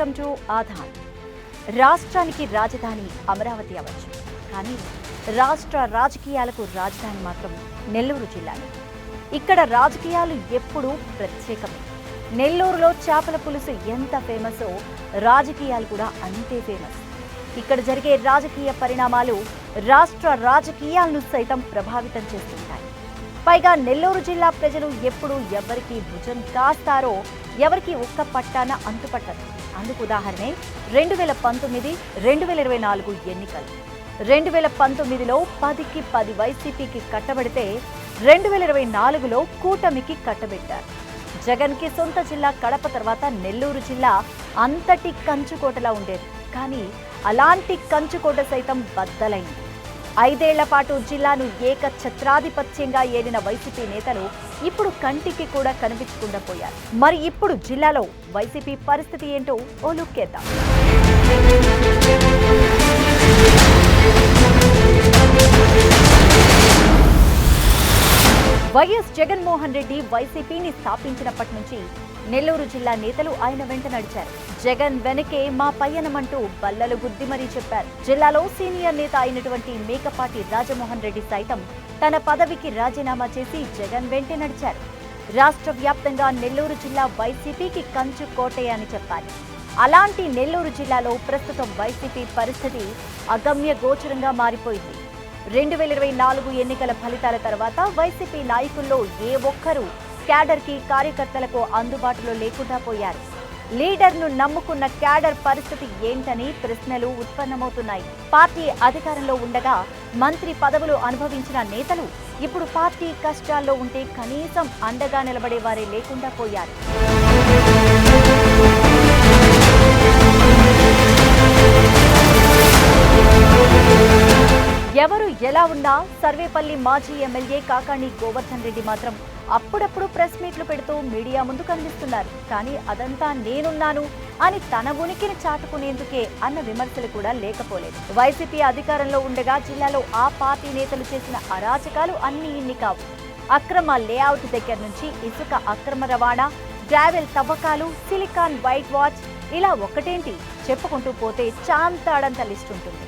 Welcome to Aadhaar. రాష్ట్రానికి రాజధాని అమరావతి అవ్వచ్చు. కానీ రాష్ట్ర రాజకీయాలకు రాజధాని మాత్రం నెల్లూరు జిల్లానే. ఇక్కడ రాజకీయాలు ఎప్పుడూ ప్రత్యేకమే. నెల్లూరులో చేపల పులుసు ఎంత ఫేమసో రాజకీయాలు కూడా అంతే ఫేమస్. ఇక్కడ జరిగే రాజకీయ పరిణామాలు రాష్ట్ర రాజకీయాలను సైతం ప్రభావితం చేస్తుంటాయి. పైగా నెల్లూరు జిల్లా ప్రజలు ఎప్పుడు ఎవరికి భుజం కాస్తారో ఎవరికి ఒక్క పట్టాన అంతుపట్టదు అందుకు ఉదాహరణే రెండు వేల పంతొమ్మిది రెండు వేల ఇరవై నాలుగు ఎన్నికలు. రెండు వేల పంతొమ్మిదిలో పదికి పది వైసీపీకి కట్టబడితే రెండు వేల ఇరవై నాలుగులో కూటమికి కట్టబెట్టారు. జగన్కి సొంత జిల్లా కడప తర్వాత నెల్లూరు జిల్లా అంతటి కంచుకోటలా ఉండేది. కానీ అలాంటి కంచుకోట సైతం బద్దలైంది. ఐదేళ్ళ పాటు జిల్లాను ఏక ఛత్రాధిపత్యంగా ఏలిన వైసీపీ నేతలు ఇప్పుడు కంటికి కూడా కనిపించకుండా పోయారు. మరి ఇప్పుడు జిల్లాలో వైసీపీ పరిస్థితి ఏంటో ఓ లుక్కేద్దాం. వైఎస్ జగన్మోహన్ రెడ్డి వైసీపీని స్థాపించినప్పటి నుంచి నెల్లూరు జిల్లా నేతలు ఆయన వెంట నడిచారు. జగన్ వెనకే మా పయ్యనమంటూ బల్లలు గుద్ది మరీ చెప్పారు. జిల్లాలో సీనియర్ నేత అయినటువంటి మేకపాటి రాజమోహన్ రెడ్డి సైతం తన పదవికి రాజీనామా చేసి జగన్ వెంటే నడిచారు. రాష్ట్ర వ్యాప్తంగా నెల్లూరు జిల్లా వైసీపీకి కంచు కోటయ్య అని చెప్పాలి. అలాంటి నెల్లూరు జిల్లాలో ప్రస్తుతం వైసీపీ పరిస్థితి అగమ్య గోచరంగా మారిపోయింది. రెండు వేల ఇరవై నాలుగు ఎన్నికల ఫలితాల తర్వాత వైసీపీ నాయకుల్లో ఏ ఒక్కరూ క్యాడర్కి కార్యకర్తలకు అందుబాటులో లేకుండా పోయారు. లీడర్ను నమ్ముకున్న క్యాడర్ పరిస్థితి ఏంటని ప్రశ్నలు ఉత్పన్నమవుతున్నాయి. పార్టీ అధికారంలో ఉండగా మంత్రి పదవులు అనుభవించిన నేతలు ఇప్పుడు పార్టీ కష్టాల్లో ఉంటే కనీసం అండగా నిలబడే వారే లేకుండా పోయారు. ఎలా ఉన్నా సర్వేపల్లి మాజీ ఎమ్మెల్యే కాకాణి గోవర్ధన్ రెడ్డి మాత్రం అప్పుడప్పుడు ప్రెస్ మీట్లు పెడుతూ మీడియా ముందు కనిపిస్తున్నారు. కానీ అదంతా నేనున్నాను అని తన ఉనికిని చాటుకునేందుకే అన్న విమర్శలు కూడా లేకపోలేదు. వైసీపీ అధికారంలో ఉండగా జిల్లాలో ఆ పార్టీ నేతలు చేసిన అరాచకాలు అన్ని ఇన్ని కావు. అక్రమ లేఅవుట్ దగ్గర నుంచి ఇసుక అక్రమ రవాణా ట్రావెల్ తవ్వకాలు సిలికాన్ వైట్ వాచ్ ఇలా ఒకటేంటి? చెప్పుకుంటూ పోతే చాంతాడంత లిస్ట్ ఉంటుంది.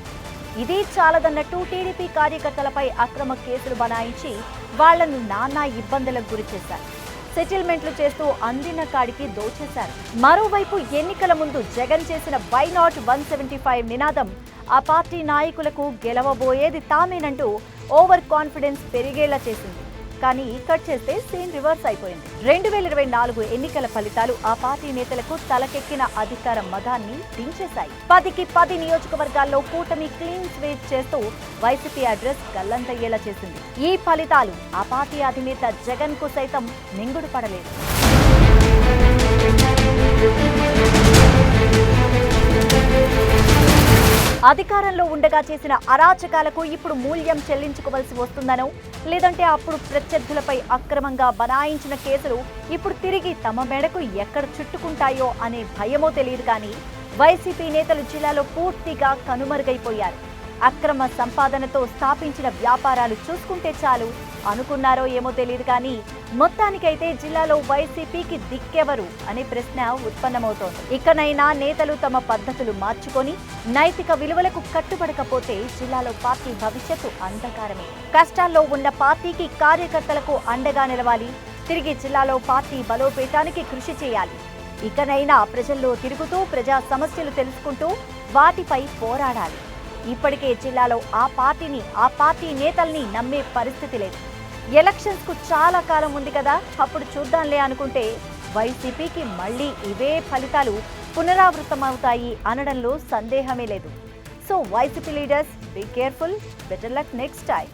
ఇది చాలదన్నట్టు టీడీపీ కార్యకర్తలపై అక్రమ కేసులు బనాయించి వాళ్ళను నానా ఇబ్బందులకు గురి చేశారు. సెటిల్మెంట్లు చేస్తూ అందిన కాడికి దోచేశారు. మరోవైపు ఎన్నికల ముందు జగన్ చేసిన why not one seventy five నినాదం ఆ పార్టీ నాయకులకు గెలవబోయేది తామేనంటూ ఓవర్ కాన్ఫిడెన్స్ పెరిగేలా చేసింది. కానీ కట్ చేస్తే సీన్ రివర్స్ అయిపోయింది. రెండు వేల ఇరవై నాలుగు ఎన్నికల ఫలితాలు ఆ పార్టీ నేతలకు తలకెక్కిన అధికార మదాన్ని దించేశాయి. పదికి పది నియోజకవర్గాల్లో కూటమి క్లీన్ స్వీప్ చేస్తూ వైసీపీ అడ్రస్ గల్లంతయ్యేలా చేసింది. ఈ ఫలితాలు ఆ పార్టీ అధినేత జగన్కు సైతం మింగుడు పడలేదు అధికారంలో ఉండగా చేసిన అరాచకాలకు ఇప్పుడు మూల్యం చెల్లించుకోవలసి వస్తుందనో లేదంటే అప్పుడు ప్రత్యర్థులపై అక్రమంగా బనాయించిన కేసులు ఇప్పుడు తిరిగి తమ మెడకు ఎక్కడ చుట్టుకుంటాయో అనే భయమో తెలియదు కానీ వైసీపీ నేతలు జిల్లాలో పూర్తిగా కనుమరుగైపోయారు. అక్రమ సంపాదనతో స్థాపించిన వ్యాపారాలు చూసుకుంటే చాలు అనుకున్నారో ఏమో తెలియదు కానీ మొత్తానికైతే జిల్లాలో వైసీపీకి దిక్కెవరు అనే ప్రశ్న ఉత్పన్నమవుతోంది. ఇకనైనా నేతలు తమ పద్ధతులు మార్చుకొని నైతిక విలువలకు కట్టుబడకపోతే జిల్లాలో పార్టీ భవిష్యత్తు అంధకారమే. కష్టాల్లో ఉన్న పార్టీకి కార్యకర్తలకు అండగా నిలవాలి. తిరిగి జిల్లాలో పార్టీ బలోపేతానికి కృషి చేయాలి. ఇకనైనా ప్రజల్లో తిరుగుతూ ప్రజా సమస్యలు తెలుసుకుంటూ వాటిపై పోరాడాలి. ఇప్పటికే జిల్లాలో ఆ పార్టీని ఆ పార్టీ నేతల్ని నమ్మే పరిస్థితి లేదు. ఎలక్షన్స్కు చాలా కాలం ఉంది కదా. అప్పుడు చూద్దాంలే అనుకుంటే వైసీపీకి మళ్ళీ ఇవే ఫలితాలు పునరావృతమవుతాయి అనడంలో సందేహమే లేదు. So YCP leaders be careful better luck next time